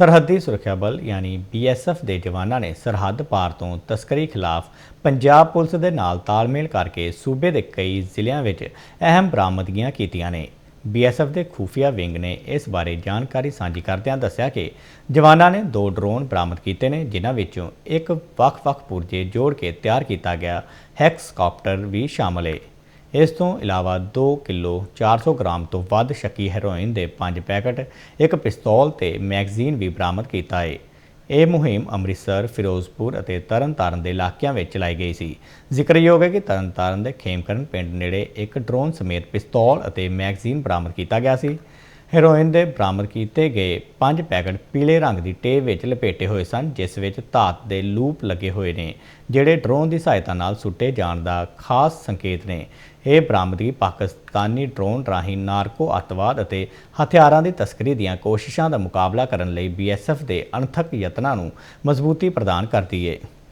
ਸਰਹੱਦੀ ਸੁਰੱਖਿਆ ਬਲ ਯਾਨੀ ਬੀਐਸਐਫ ਦੇ ਜਵਾਨਾਂ ਨੇ ਸਰਹੱਦ ਪਾਰ ਤੋਂ ਤਸਕਰੀ ਖਿਲਾਫ ਪੰਜਾਬ ਪੁਲਿਸ ਦੇ ਨਾਲ ਤਾਲਮੇਲ ਕਰਕੇ ਸੂਬੇ ਦੇ ਕਈ ਜ਼ਿਲ੍ਹਿਆਂ ਵਿੱਚ ਅਹਿਮ ਬਰਾਮਦਗੀਆਂ ਕੀਤੀਆਂ ਨੇ। ਬੀਐਸਐਫ ਦੇ ਖੂਫੀਆ ਵਿੰਗ ਨੇ ਇਸ ਬਾਰੇ ਜਾਣਕਾਰੀ ਸਾਂਝੀ ਕਰਦਿਆਂ ਦੱਸਿਆ ਕਿ ਜਵਾਨਾਂ ਨੇ ਦੋ ਡਰੋਨ ਬਰਾਮਦ ਕੀਤੇ ਨੇ, ਜਿਨ੍ਹਾਂ ਵਿੱਚੋਂ ਇੱਕ ਵੱਖ-ਵੱਖ ਪੁਰਜੇ ਜੋੜ ਕੇ ਤਿਆਰ ਕੀਤਾ ਗਿਆ ਹੈਕਸਕਾਪਟਰ ਵੀ ਸ਼ਾਮਲ ਹੈ ਇਸ ਤੋਂ ਇਲਾਵਾ 2 ਕਿਲੋ 400 ਗ੍ਰਾਮ ਤੋਂ ਵੱਧ ਸ਼ੱਕੀ ਹੈਰੋਇਨ ਦੇ 5 ਪੈਕੇਟ, ਇੱਕ ਪਿਸਤੌਲ ਤੇ ਮੈਗਜ਼ੀਨ ਵੀ ਬਰਾਮਦ ਕੀਤਾ ਹੈ ਇਹ ਮੁਹਿੰਮ ਅੰਮ੍ਰਿਤਸਰ, ਫਿਰੋਜ਼ਪੁਰ ਅਤੇ ਤਰਨਤਾਰਨ ਦੇ ਇਲਾਕਿਆਂ ਵਿੱਚ ਚਲਾਈ ਗਈ ਸੀ। ਜ਼ਿਕਰਯੋਗ ਹੈ ਕਿ ਤਰਨਤਾਰਨ ਦੇ ਖੇਮਕਰਨ ਪਿੰਡ ਨੇੜੇ ਇੱਕ ਡਰੋਨ ਸਮੇਤ ਪਿਸਤੌਲ ਅਤੇ ਮੈਗਜ਼ੀਨ ਬਰਾਮਦ ਕੀਤਾ ਗਿਆ ਸੀ। ਹੈਰੋਇਨ ਦੇ ਬਰਾਮਦ ਕੀਤੇ ਗਏ 5 ਪੈਕੇਟ ਪੀਲੇ ਰੰਗ ਦੀ ਟੇਪ ਵਿੱਚ ਲਪੇਟੇ ਹੋਏ ਸਨ, ਜਿਸ ਵਿੱਚ ਧਾਤ ਦੇ ਲੂਪ ਲੱਗੇ ਹੋਏ ਨੇ, ਜਿਹੜੇ ਡਰੋਨ ਦੀ ਸਹਾਇਤਾ ਨਾਲ ਸੁੱਟੇ ਜਾਣ ਦਾ ਖਾਸ ਸੰਕੇਤ ਨੇ। ਇਹ ਬਰਾਮਦਗੀ ਪਾਕਿਸਤਾਨੀ ਡਰੋਨ ਰਾਹੀਂ ਨਾਰਕੋ ਅੱਤਵਾਦ ਅਤੇ ਹਥਿਆਰਾਂ ਦੀ ਤਸਕਰੀ ਦੀਆਂ ਕੋਸ਼ਿਸ਼ਾਂ ਦਾ ਮੁਕਾਬਲਾ ਕਰਨ ਲਈ ਬੀਐਸਐਫ ਦੇ ਅਣਥੱਕ ਯਤਨਾਂ ਨੂੰ ਮਜ਼ਬੂਤੀ ਪ੍ਰਦਾਨ ਕਰਦੀ ਹੈ